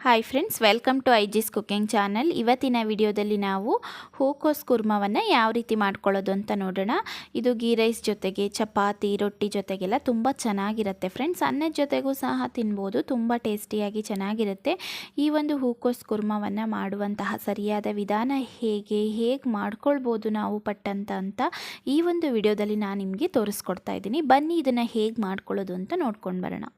Hi friends welcome to I G's cooking channel ಇವತ್ತಿನ ವಿಡಿಯೋದಲ್ಲಿ ನಾವು ಹೂಕೋಸ್ ಕುರ್ಮವನ್ನು ಯಾವ ರೀತಿ ಮಾಡ್ಕೊಳ್ಳೋದು ಅಂತ ನೋಡೋಣ. ಇದು ಗೀ ರೈಸ್ ಜೊತೆಗೆ, ಚಪಾತಿ, ರೊಟ್ಟಿ ಜೊತೆಗೆಲ್ಲ ತುಂಬ ಚೆನ್ನಾಗಿರುತ್ತೆ ಫ್ರೆಂಡ್ಸ್ ಅನ್ನದ ಜೊತೆಗೂ ಸಹ ತಿನ್ಬೋದು, ತುಂಬ ಟೇಸ್ಟಿಯಾಗಿ ಚೆನ್ನಾಗಿರುತ್ತೆ. ಈ ಒಂದು ಹೂಕೋಸ್ ಕುರ್ಮವನ್ನು ಮಾಡುವಂತಹ ಸರಿಯಾದ ವಿಧಾನ ಹೇಗೆ ಹೇಗೆ ಮಾಡ್ಕೊಳ್ಬೋದು ನಾವು ಪಟ್ಟಂತ ಅಂತ ಈ ಒಂದು ವಿಡಿಯೋದಲ್ಲಿ ನಾನು ನಿಮಗೆ ತೋರಿಸ್ಕೊಡ್ತಾ ಇದ್ದೀನಿ. ಬನ್ನಿ ಇದನ್ನು ಹೇಗೆ ಮಾಡ್ಕೊಳ್ಳೋದು ಅಂತ ನೋಡ್ಕೊಂಡು ಬರೋಣ.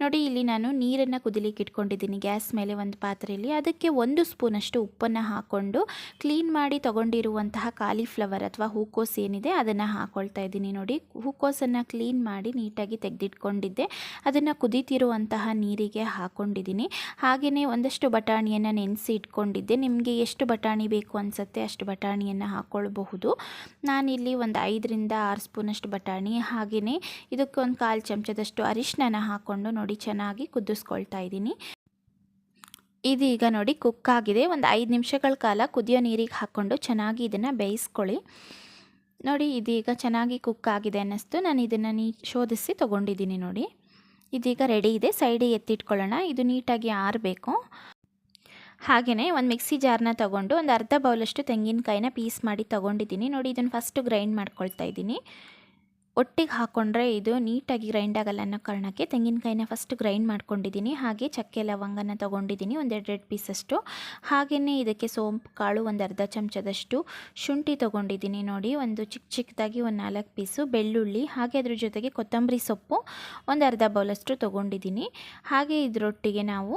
ನೋಡಿ, ಇಲ್ಲಿ ನಾನು ನೀರನ್ನು ಕುದಿಲಿಕ್ಕೆ ಇಟ್ಕೊಂಡಿದ್ದೀನಿ. ಗ್ಯಾಸ್ ಮೇಲೆ ಒಂದು ಪಾತ್ರೆಯಲ್ಲಿ ಅದಕ್ಕೆ ಒಂದು ಸ್ಪೂನಷ್ಟು ಉಪ್ಪನ್ನು ಹಾಕ್ಕೊಂಡು ಕ್ಲೀನ್ ಮಾಡಿ ತೊಗೊಂಡಿರುವಂತಹ ಕಾಲಿಫ್ಲವರ್ ಅಥವಾ ಹೂಕೋಸ್ ಏನಿದೆ ಅದನ್ನು ಹಾಕ್ಕೊಳ್ತಾ ಇದ್ದೀನಿ. ನೋಡಿ, ಹೂಕೋಸನ್ನು ಕ್ಲೀನ್ ಮಾಡಿ ನೀಟಾಗಿ ತೆಗೆದಿಟ್ಕೊಂಡಿದ್ದೆ. ಅದನ್ನು ಕುದೀತಿರುವಂತಹ ನೀರಿಗೆ ಹಾಕ್ಕೊಂಡಿದ್ದೀನಿ ಹಾಗೆಯೇ ಒಂದಷ್ಟು ಬಟಾಣಿಯನ್ನು ನೆನೆಸಿ ಇಟ್ಕೊಂಡಿದ್ದೆ. ನಿಮಗೆ ಎಷ್ಟು ಬಟಾಣಿ ಬೇಕು ಅನಿಸುತ್ತೆ ಅಷ್ಟು ಬಟಾಣಿಯನ್ನು ಹಾಕ್ಕೊಳ್ಬಹುದು ನಾನಿಲ್ಲಿ ಒಂದು ಐದರಿಂದ ಆರು ಸ್ಪೂನಷ್ಟು ಬಟಾಣಿ. ಹಾಗೆಯೇ ಇದಕ್ಕೆ ಒಂದು ಕಾಲು ಚಮಚದಷ್ಟು ಅರಿಶಿನ ಹಾಕ್ಕೊಂಡು ನೋಡಿ ಚೆನ್ನಾಗಿ ಕುದಿಸ್ಕೊಳ್ತಾ ಇದ್ದೀನಿ. ಇದೀಗ ನೋಡಿ ಕುಕ್ ಆಗಿದೆ. ಒಂದು ಐದು ನಿಮಿಷಗಳ ಕಾಲ ಕುದಿಯೋ ನೀರಿಗೆ ಹಾಕ್ಕೊಂಡು ಚೆನ್ನಾಗಿ ಇದನ್ನು ಬೇಯಿಸ್ಕೊಳ್ಳಿ. ನೋಡಿ ಇದೀಗ ಚೆನ್ನಾಗಿ ಕುಕ್ ಆಗಿದೆ ಅನ್ನಿಸ್ತು. ನಾನು ಇದನ್ನು ನೀ ಶೋಧಿಸಿ ತೊಗೊಂಡಿದ್ದೀನಿ ನೋಡಿ. ಇದೀಗ ರೆಡಿ ಇದೆ. ಸೈಡಿಗೆ ಎತ್ತಿಟ್ಕೊಳ್ಳೋಣ. ಇದು ನೀಟಾಗಿ ಆರಬೇಕು. ಹಾಗೆಯೇ ಒಂದು ಮಿಕ್ಸಿ ಜಾರ್ನ ತೊಗೊಂಡು ಒಂದು ಅರ್ಧ ಬೌಲಷ್ಟು ತೆಂಗಿನಕಾಯಿನ ಪೀಸ್ ಮಾಡಿ ತೊಗೊಂಡಿದ್ದೀನಿ. ನೋಡಿ ಇದನ್ನು ಫಸ್ಟು ಗ್ರೈಂಡ್ ಮಾಡ್ಕೊಳ್ತಾ ಇದ್ದೀನಿ. ಒಟ್ಟಿಗೆ ಹಾಕ್ಕೊಂಡ್ರೆ ಇದು ನೀಟಾಗಿ ಗ್ರೈಂಡ್ ಆಗಲ್ಲ ಅನ್ನೋ ಕಾರಣಕ್ಕೆ ತೆಂಗಿನಕಾಯಿನ ಫಸ್ಟ್ ಗ್ರೈಂಡ್ ಮಾಡ್ಕೊಂಡಿದ್ದೀನಿ. ಹಾಗೆ ಚಕ್ಕೆ ಲವಂಗನ ತೊಗೊಂಡಿದ್ದೀನಿ ಒಂದೆರಡೆರಡು ಪೀಸಷ್ಟು ಹಾಗೆಯೇ ಇದಕ್ಕೆ ಸೋಂಪು, ಕಾಳು ಒಂದು ಅರ್ಧ ಚಮಚದಷ್ಟು, ಶುಂಠಿ ತೊಗೊಂಡಿದ್ದೀನಿ ನೋಡಿ. ಒಂದು ಚಿಕ್ಕ ಚಿಕ್ಕದಾಗಿ ಒಂದು ನಾಲ್ಕು ಪೀಸು ಬೆಳ್ಳುಳ್ಳಿ, ಹಾಗೆ ಅದ್ರ ಜೊತೆಗೆ ಕೊತ್ತಂಬರಿ ಸೊಪ್ಪು ಒಂದು ಅರ್ಧ ಬೌಲಷ್ಟು ತೊಗೊಂಡಿದ್ದೀನಿ. ಹಾಗೆ ಇದರೊಟ್ಟಿಗೆ ನಾವು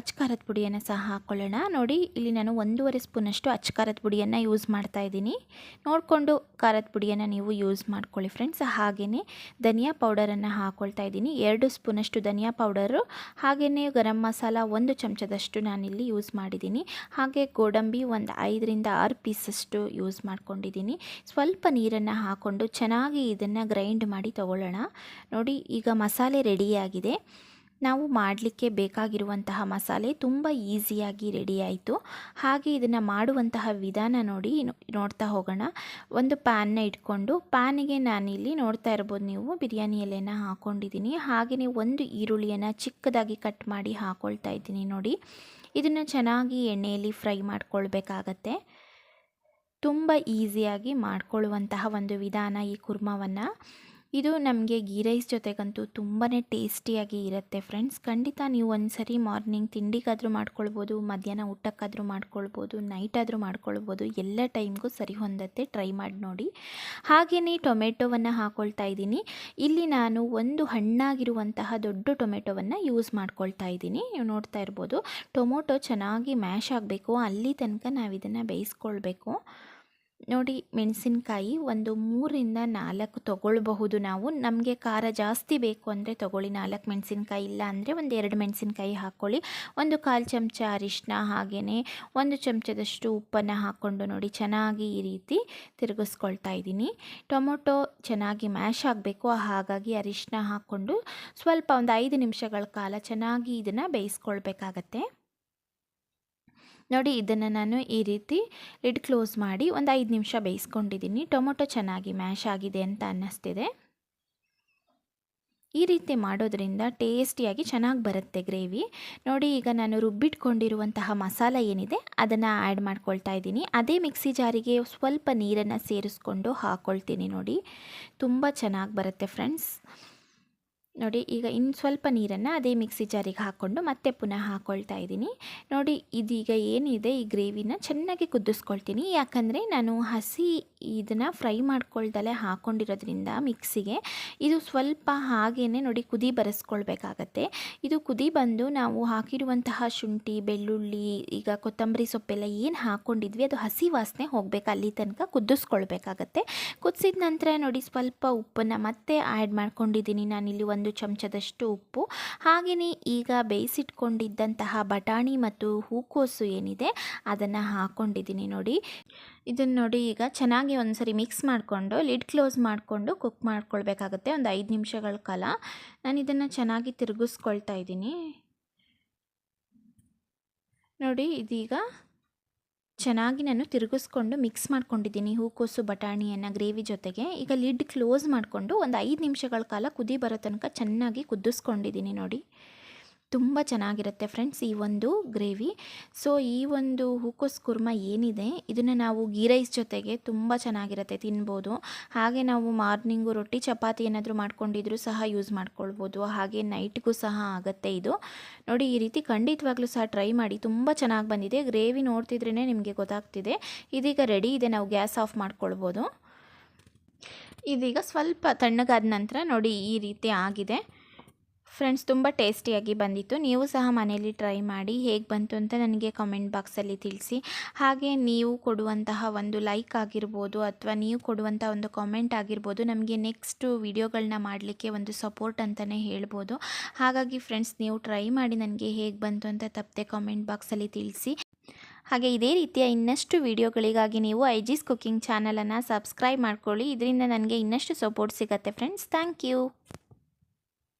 ಅಚ್ಕಾರದ ಪುಡಿಯನ್ನು ಸಹ ಹಾಕ್ಕೊಳ್ಳೋಣ ನೋಡಿ, ಇಲ್ಲಿ ನಾನು ಒಂದೂವರೆ ಸ್ಪೂನಷ್ಟು ಅಚ್ಕಾರದ ಪುಡಿಯನ್ನು ಯೂಸ್ ಮಾಡ್ತಾ ಇದ್ದೀನಿ. ನೋಡಿಕೊಂಡು ಖಾರದ ಪುಡಿಯನ್ನು ನೀವು ಯೂಸ್ ಮಾಡ್ಕೊಳ್ಳಿ ಫ್ರೆಂಡ್ಸ್. ಹಾಗೆಯೇ ಧನಿಯಾ ಪೌಡರನ್ನು ಹಾಕ್ಕೊಳ್ತಾ ಇದ್ದೀನಿ. ಎರಡು ಸ್ಪೂನಷ್ಟು ಧನಿಯಾ ಪೌಡರು ಹಾಗೆಯೇ ಗರಂ ಮಸಾಲ ಒಂದು ಚಮಚದಷ್ಟು ನಾನಿಲ್ಲಿ ಯೂಸ್ ಮಾಡಿದ್ದೀನಿ. ಹಾಗೆ ಗೋಡಂಬಿ ಒಂದು ಐದರಿಂದ ಆರು ಪೀಸಷ್ಟು ಯೂಸ್ ಮಾಡ್ಕೊಂಡಿದ್ದೀನಿ. ಸ್ವಲ್ಪ ನೀರನ್ನು ಹಾಕ್ಕೊಂಡು ಚೆನ್ನಾಗಿ ಇದನ್ನು ಗ್ರೈಂಡ್ ಮಾಡಿ ತಗೊಳ್ಳೋಣ. ನೋಡಿ, ಈಗ ಮಸಾಲೆ ರೆಡಿಯಾಗಿದೆ. ನಾವು ಮಾಡಲಿಕ್ಕೆ ಬೇಕಾಗಿರುವಂತಹ ಮಸಾಲೆ ತುಂಬ ಈಸಿಯಾಗಿ ರೆಡಿ ಆಯಿತು. ಹಾಗೆ ಇದನ್ನು ಮಾಡುವಂತಹ ವಿಧಾನ ನೋಡಿ ನೋಡ್ತಾ ಹೋಗೋಣ. ಒಂದು ಪ್ಯಾನ್ನ ಇಟ್ಕೊಂಡು ಪ್ಯಾನಿಗೆ ನಾನಿಲ್ಲಿ ನೋಡ್ತಾ ಇರ್ಬೋದು ನೀವು, ಬಿರಿಯಾನಿ ಎಲೆನ ಹಾಕ್ಕೊಂಡಿದ್ದೀನಿ ಹಾಗೆಯೇ ಒಂದು ಈರುಳ್ಳಿಯನ್ನು ಚಿಕ್ಕದಾಗಿ ಕಟ್ ಮಾಡಿ ಹಾಕ್ಕೊಳ್ತಾ ಇದ್ದೀನಿ ನೋಡಿ. ಇದನ್ನು ಚೆನ್ನಾಗಿ ಎಣ್ಣೆಯಲ್ಲಿ ಫ್ರೈ ಮಾಡ್ಕೊಳ್ಬೇಕಾಗತ್ತೆ. ತುಂಬ ಈಸಿಯಾಗಿ ಮಾಡಿಕೊಳ್ಳುವಂತಹ ಒಂದು ವಿಧಾನ ಈ ಕುರ್ಮವನ್ನು. ಇದು ನಮಗೆ ಗೀ ರೈಸ್ ಜೊತೆಗಂತೂ ತುಂಬಾ ಟೇಸ್ಟಿಯಾಗಿ ಇರುತ್ತೆ ಫ್ರೆಂಡ್ಸ್. ಖಂಡಿತ ನೀವು ಒಂದು ಸರಿ ಮಾರ್ನಿಂಗ್ ತಿಂಡಿಗಾದರೂ ಮಾಡ್ಕೊಳ್ಬೋದು, ಮಧ್ಯಾಹ್ನ ಊಟಕ್ಕಾದರೂ ಮಾಡ್ಕೊಳ್ಬೋದು ಆದರೂ ಮಾಡ್ಕೊಳ್ಬೋದು, ಎಲ್ಲ ಟೈಮ್ಗೂ ಸರಿ ಹೊಂದತ್ತೆ. ಟ್ರೈ ಮಾಡಿ ನೋಡಿ. ಹಾಗೆಯೇ ಟೊಮೆಟೊವನ್ನು ಹಾಕ್ಕೊಳ್ತಾ ಇದ್ದೀನಿ. ಇಲ್ಲಿ ನಾನು ಒಂದು ಹಣ್ಣಾಗಿರುವಂತಹ ದೊಡ್ಡ ಟೊಮೆಟೊವನ್ನು ಯೂಸ್ ಮಾಡ್ಕೊಳ್ತಾ ಇದ್ದೀನಿ. ನೀವು ನೋಡ್ತಾ ಇರ್ಬೋದು, ಟೊಮೊಟೊ ಚೆನ್ನಾಗಿ ಮ್ಯಾಶ್ ಆಗಬೇಕು. ಅಲ್ಲಿ ತನಕ ನಾವು ಇದನ್ನು ಬೇಯಿಸ್ಕೊಳ್ಬೇಕು. ನೋಡಿ ಮೆಣಸಿನ್ಕಾಯಿ ಒಂದು ಮೂರಿಂದ ನಾಲ್ಕು ತೊಗೊಳ್ಬಹುದು ನಾವು. ನಮಗೆ ಖಾರ ಜಾಸ್ತಿ ಬೇಕು ಅಂದರೆ ತೊಗೊಳ್ಳಿ. ನಾಲ್ಕು ಮೆಣಸಿನ್ಕಾಯಿ ಇಲ್ಲ ಅಂದರೆ ಒಂದು ಎರಡು ಮೆಣಸಿನ್ಕಾಯಿ ಹಾಕ್ಕೊಳ್ಳಿ ಒಂದು ಕಾಲು ಚಮಚ ಅರಿಶಿನ ಹಾಗೆಯೇ ಒಂದು ಚಮಚದಷ್ಟು ಉಪ್ಪನ್ನು ಹಾಕ್ಕೊಂಡು ನೋಡಿ ಚೆನ್ನಾಗಿ ಈ ರೀತಿ ತಿರುಗಿಸ್ಕೊಳ್ತಾ ಇದ್ದೀನಿ. ಟೊಮೊಟೊ ಚೆನ್ನಾಗಿ ಮ್ಯಾಶ್ ಆಗಬೇಕು. ಹಾಗಾಗಿ ಅರಿಶಿನ ಹಾಕ್ಕೊಂಡು ಸ್ವಲ್ಪ ಒಂದು ಐದು ನಿಮಿಷಗಳ ಕಾಲ ಚೆನ್ನಾಗಿ ಇದನ್ನು ಬೇಯಿಸ್ಕೊಳ್ಬೇಕಾಗತ್ತೆ. ನೋಡಿ ಇದನ್ನು ನಾನು ಈ ರೀತಿ ಲಿಡ್ ಕ್ಲೋಸ್ ಮಾಡಿ ಒಂದು ಐದು ನಿಮಿಷ ಬೇಯಿಸ್ಕೊಂಡಿದ್ದೀನಿ ಟೊಮೊಟೊ ಚೆನ್ನಾಗಿ ಮ್ಯಾಶ್ ಆಗಿದೆ ಅಂತ ಅನ್ನಿಸ್ತಿದೆ. ಈ ರೀತಿ ಮಾಡೋದ್ರಿಂದ ಟೇಸ್ಟಿಯಾಗಿ ಚೆನ್ನಾಗಿ ಬರುತ್ತೆ ಗ್ರೇವಿ. ನೋಡಿ ಈಗ ನಾನು ರುಬ್ಬಿಟ್ಕೊಂಡಿರುವಂತಹ ಮಸಾಲ ಏನಿದೆ ಅದನ್ನು ಆ್ಯಡ್ ಮಾಡ್ಕೊಳ್ತಾ ಇದ್ದೀನಿ. ಅದೇ ಮಿಕ್ಸಿ ಜಾರಿಗೆ ಸ್ವಲ್ಪ ನೀರನ್ನು ಸೇರಿಸ್ಕೊಂಡು ಹಾಕ್ಕೊಳ್ತೀನಿ ನೋಡಿ. ತುಂಬ ಚೆನ್ನಾಗಿ ಬರುತ್ತೆ ಫ್ರೆಂಡ್ಸ್. ನೋಡಿ, ಈಗ ಇನ್ನು ಸ್ವಲ್ಪ ನೀರನ್ನು ಅದೇ ಮಿಕ್ಸಿ ಜಾರಿಗೆ ಹಾಕ್ಕೊಂಡು ಮತ್ತೆ ಪುನಃ ಹಾಕ್ಕೊಳ್ತಾ ಇದ್ದೀನಿ. ನೋಡಿ, ಇದೀಗ ಏನಿದೆ ಈ ಗ್ರೇವಿನ ಚೆನ್ನಾಗಿ ಕುದಿಸ್ಕೊಳ್ತೀನಿ. ಯಾಕಂದರೆ ನಾನು ಹಸಿ ಇದನ್ನು ಫ್ರೈ ಮಾಡ್ಕೊಳ್ದಲ್ಲೇ ಹಾಕ್ಕೊಂಡಿರೋದ್ರಿಂದ ಮಿಕ್ಸಿಗೆ ಇದು ಸ್ವಲ್ಪ ಹಾಗೇ ನೋಡಿ ಕುದಿ ಬರೆಸ್ಕೊಳ್ಬೇಕಾಗತ್ತೆ. ಇದು ಕುದಿ ಬಂದು ನಾವು ಹಾಕಿರುವಂತಹ ಶುಂಠಿ, ಬೆಳ್ಳುಳ್ಳಿ, ಈಗ ಕೊತ್ತಂಬರಿ ಸೊಪ್ಪೆಲ್ಲ ಏನು ಹಾಕ್ಕೊಂಡಿದ್ವಿ ಅದು ಹಸಿ ವಾಸನೆ ಹೋಗಬೇಕು, ಅಲ್ಲಿ ತನಕ ಕುದಿಸ್ಕೊಳ್ಬೇಕಾಗತ್ತೆ. ಕುದಿಸಿದ ನಂತರ ನೋಡಿ ಸ್ವಲ್ಪ ಉಪ್ಪನ್ನು ಮತ್ತೆ ಆ್ಯಡ್ ಮಾಡ್ಕೊಂಡಿದ್ದೀನಿ. ನಾನಿಲ್ಲಿ ಒಂದು ಒಂದು ಚಮಚದಷ್ಟು ಉಪ್ಪು. ಹಾಗೆಯೇ ಈಗ ಬೇಯಿಸಿಟ್ಕೊಂಡಿದ್ದಂತಹ ಬಟಾಣಿ ಮತ್ತು ಹೂಕೋಸು ಏನಿದೆ, ಅದನ್ನು ಹಾಕ್ಕೊಂಡಿದ್ದೀನಿ ನೋಡಿ. ಇದನ್ನು ನೋಡಿ ಈಗ ಚೆನ್ನಾಗಿ ಒಂದು ಸರಿ ಮಿಕ್ಸ್ ಮಾಡಿಕೊಂಡು, ಲಿಡ್ ಕ್ಲೋಸ್ ಮಾಡಿಕೊಂಡು ಕುಕ್ ಮಾಡ್ಕೊಳ್ಬೇಕಾಗತ್ತೆ. ಒಂದು ಐದು ನಿಮಿಷಗಳ ಕಾಲ. ನಾನು ಇದನ್ನು ಚೆನ್ನಾಗಿ ತಿರುಗಿಸ್ಕೊಳ್ತಾ ಇದ್ದೀನಿ. ನೋಡಿ, ಇದೀಗ ಚೆನ್ನಾಗಿ ನಾನು ತಿರುಗಿಸ್ಕೊಂಡು ಮಿಕ್ಸ್ ಮಾಡ್ಕೊಂಡಿದ್ದೀನಿ ಹೂಕೋಸು, ಬಟಾಣಿಯನ್ನು ಗ್ರೇವಿ ಜೊತೆಗೆ. ಈಗ ಲಿಡ್ ಕ್ಲೋಸ್ ಮಾಡಿಕೊಂಡು ಒಂದು ಐದು ನಿಮಿಷಗಳ ಕಾಲ ಕುದಿ ಬರೋ ತನಕ ಚೆನ್ನಾಗಿ ಕುದಿಸ್ಕೊಂಡಿದ್ದೀನಿ ನೋಡಿ. ತುಂಬ ಚೆನ್ನಾಗಿರುತ್ತೆ ಫ್ರೆಂಡ್ಸ್ ಈ ಒಂದು ಗ್ರೇವಿ. ಸೊ ಈ ಒಂದು ಹೂಕೋಸ್ ಕುರ್ಮ ಏನಿದೆ, ಇದನ್ನು ನಾವು ಗೀ ರೈಸ್ ಜೊತೆಗೆ ತುಂಬ ಚೆನ್ನಾಗಿರುತ್ತೆ ತಿನ್ಬೋದು. ಹಾಗೆ ನಾವು ಮಾರ್ನಿಂಗು ರೊಟ್ಟಿ, ಚಪಾತಿ ಏನಾದರೂ ಮಾಡ್ಕೊಂಡಿದ್ರು ಸಹ ಯೂಸ್ ಮಾಡ್ಕೊಳ್ಬೋದು. ಹಾಗೆ ನೈಟ್ಗೂ ಸಹ ಆಗುತ್ತೆ ಇದು. ನೋಡಿ, ಈ ರೀತಿ ಖಂಡಿತವಾಗ್ಲೂ ಸಹ ಟ್ರೈ ಮಾಡಿ, ತುಂಬ ಚೆನ್ನಾಗಿ ಬಂದಿದೆ. ಗ್ರೇವಿ ನೋಡ್ತಿದ್ರೇ ನಿಮಗೆ ಗೊತ್ತಾಗ್ತಿದೆ. ಇದೀಗ ರೆಡಿ ಇದೆ, ನಾವು ಗ್ಯಾಸ್ ಆಫ್ ಮಾಡ್ಕೊಳ್ಬೋದು. ಇದೀಗ ಸ್ವಲ್ಪ ತಣ್ಣಗಾದ ನಂತರ ನೋಡಿ ಈ ರೀತಿ ಆಗಿದೆ. ಫ್ರೆಂಡ್ಸ್ ತುಂಬ ಟೇಸ್ಟಿಯಾಗಿ ಬಂದಿತ್ತು. ನೀವು ಸಹ ಮನೆಯಲ್ಲಿ ಟ್ರೈ ಮಾಡಿ ಹೇಗೆ ಬಂತು ಅಂತ ನನಗೆ ಕಮೆಂಟ್ ಬಾಕ್ಸಲ್ಲಿ ತಿಳಿಸಿ. ಹಾಗೆ ನೀವು ಕೊಡುವಂತಹ ಒಂದು ಲೈಕ್ ಆಗಿರ್ಬೋದು ಅಥವಾ ನೀವು ಕೊಡುವಂಥ ಒಂದು ಕಾಮೆಂಟ್ ಆಗಿರ್ಬೋದು ನಮಗೆ ನೆಕ್ಸ್ಟು ವಿಡಿಯೋಗಳನ್ನ ಮಾಡಲಿಕ್ಕೆ ಒಂದು ಸಪೋರ್ಟ್ ಅಂತಲೇ ಹೇಳ್ಬೋದು. ಹಾಗಾಗಿ ಫ್ರೆಂಡ್ಸ್ ನೀವು ಟ್ರೈ ಮಾಡಿ ನನಗೆ ಹೇಗೆ ಬಂತು ಅಂತ ತಪ್ಪದೆ ಕಾಮೆಂಟ್ ಬಾಕ್ಸಲ್ಲಿ ತಿಳಿಸಿ. ಹಾಗೆ ಇದೇ ರೀತಿಯ ಇನ್ನಷ್ಟು ವಿಡಿಯೋಗಳಿಗಾಗಿ ನೀವು ಐ ಜಿಸ್ ಕುಕ್ಕಿಂಗ್ ಚಾನಲನ್ನು ಸಬ್ಸ್ಕ್ರೈಬ್ ಮಾಡ್ಕೊಳ್ಳಿ. ಇದರಿಂದ ನನಗೆ ಇನ್ನಷ್ಟು ಸಪೋರ್ಟ್ ಸಿಗುತ್ತೆ ಫ್ರೆಂಡ್ಸ್ ಥ್ಯಾಂಕ್ ಯು